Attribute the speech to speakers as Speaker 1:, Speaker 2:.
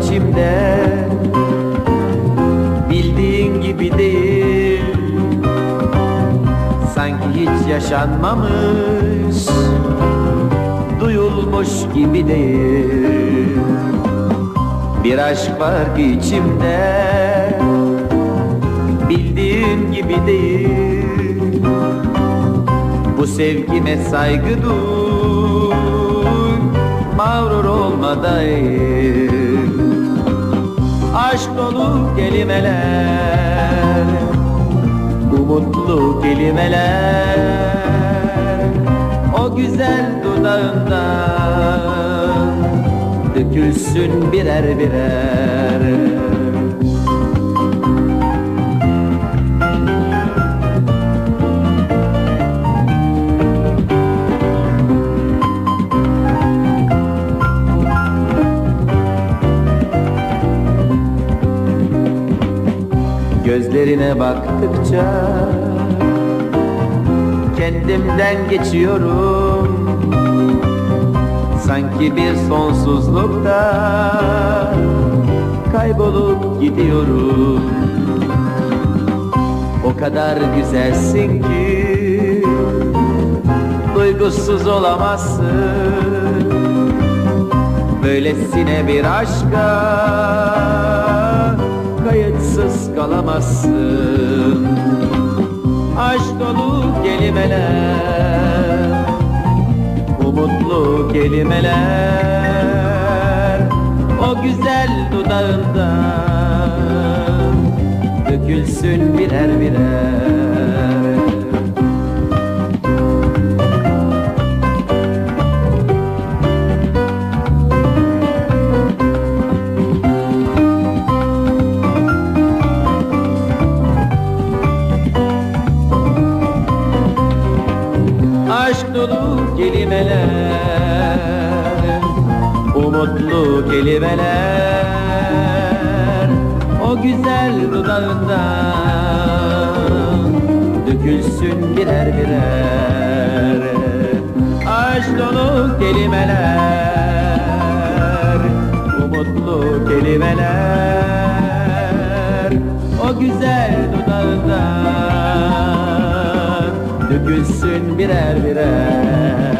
Speaker 1: içimde. Bildiğin gibi değil. Sanki hiç yaşanmamış Duyulmuş gibi değil. Bir aşk var ki içimde. Bildiğin gibi değil. Bu sevgime saygı duy Mağrur olma daim Aşk dolu kelimeler Umutlu kelimeler O güzel dudağından Dökülsün birer birer Gözlerine baktıkça Kendimden geçiyorum. Sanki bir sonsuzlukta Kaybolup gidiyorum. O kadar güzelsin ki Duygusuz olamazsın. Böylesine bir aşka kayıtsız kalamazsın. Aşk dolu kelimeler Umutlu kelimeler O güzel dudağından Dökülsün birer birer Aşk dolu kelimeler Umutlu kelimeler. O güzel dudağından Dökülsün birer birer Aşk dolu kelimeler Umutlu kelimeler gülsün birer birer.